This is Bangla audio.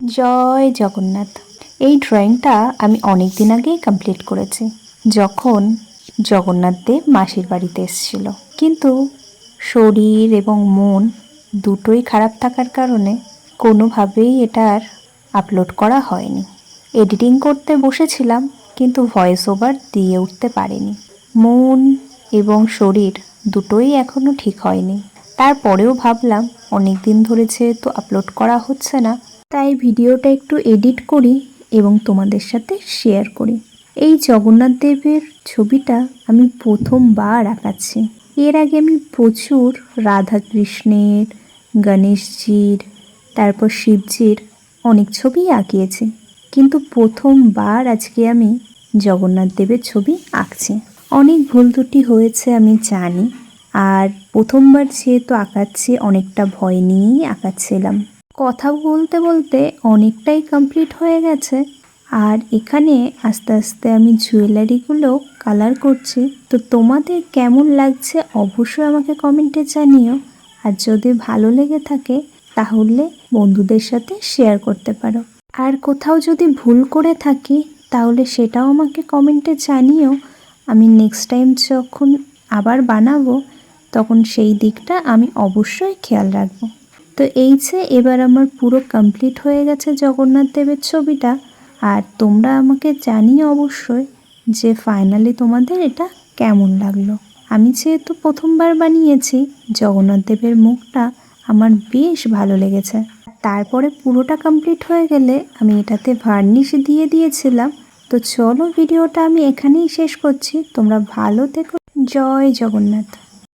জয় জগন্নাথ। এই ড্রয়িংটা আমি অনেক দিন আগেই কমপ্লিট করেছি, যখন জগন্নাথ দেব মাসির বাড়িতে এসেছিল। কিন্তু শরীর এবং মন দুটোই খারাপ থাকার কারণে কোনোভাবেই এটা আর আপলোড করা হয়নি। এডিটিং করতে বসেছিলাম, কিন্তু ভয়েস ওভার দিয়ে উঠতে পারিনি। মন এবং শরীর দুটোই এখনও ঠিক হয়নি। তারপরেও ভাবলাম অনেক দিন ধরে যেহেতু আপলোড করা হচ্ছে না তাই ভিডিওটা একটু এডিট করি এবং তোমাদের সাথে শেয়ার করি। এই জগন্নাথ দেবের ছবিটা আমি প্রথমবার আঁকাচ্ছি। এর আগে আমি প্রচুর রাধা কৃষ্ণের গণেশজির, তারপর শিবজির অনেক ছবিই আঁকিয়েছি। কিন্তু প্রথমবার আজকে আমি জগন্নাথ দেবের ছবি আঁকছি। অনেক ভুল দুটি হয়েছে আমি জানি, আর প্রথমবার যেহেতু আঁকাচ্ছি, অনেকটা ভয় নিয়েই আঁকাচ্ছিলাম। কথা বলতে বলতে অনেকটাই কমপ্লিট হয়ে গেছে। আর এখানে আস্তে আস্তে আমি জুয়েলারিগুলো কালার করছি। তো তোমাদের কেমন লাগছে অবশ্যই আমাকে কমেন্টে জানিও। আর যদি ভালো লেগে থাকে, তাহলে বন্ধুদের সাথে শেয়ার করতে পারো। আর কোথাও যদি ভুল করে থাকি, তাহলে সেটাও আমাকে কমেন্টে জানিও। আমি নেক্সট টাইম যখন আবার বানাবো, তখন সেই দিকটা আমি অবশ্যই খেয়াল রাখব। তো এই যে এবার আমার পুরো কমপ্লিট হয়ে গেছে জগন্নাথ দেবের ছবিটা। আর তোমরা আমাকে জানিও অবশ্যই যে ফাইনালি তোমাদের এটা কেমন লাগল। আমি যেহেতু প্রথমবার বানিয়েছি জগন্নাথ দেবের মুখটা, আমার বেশ ভালো লেগেছে। তারপরে পুরোটা কমপ্লিট হয়ে গেলে আমি এটাতে ভার্নিশ দিয়ে দিয়েছিলাম। তো চলো ভিডিওটা আমি এখানেই শেষ করছি। তোমরা ভালো থেকো। জয় জগন্নাথ।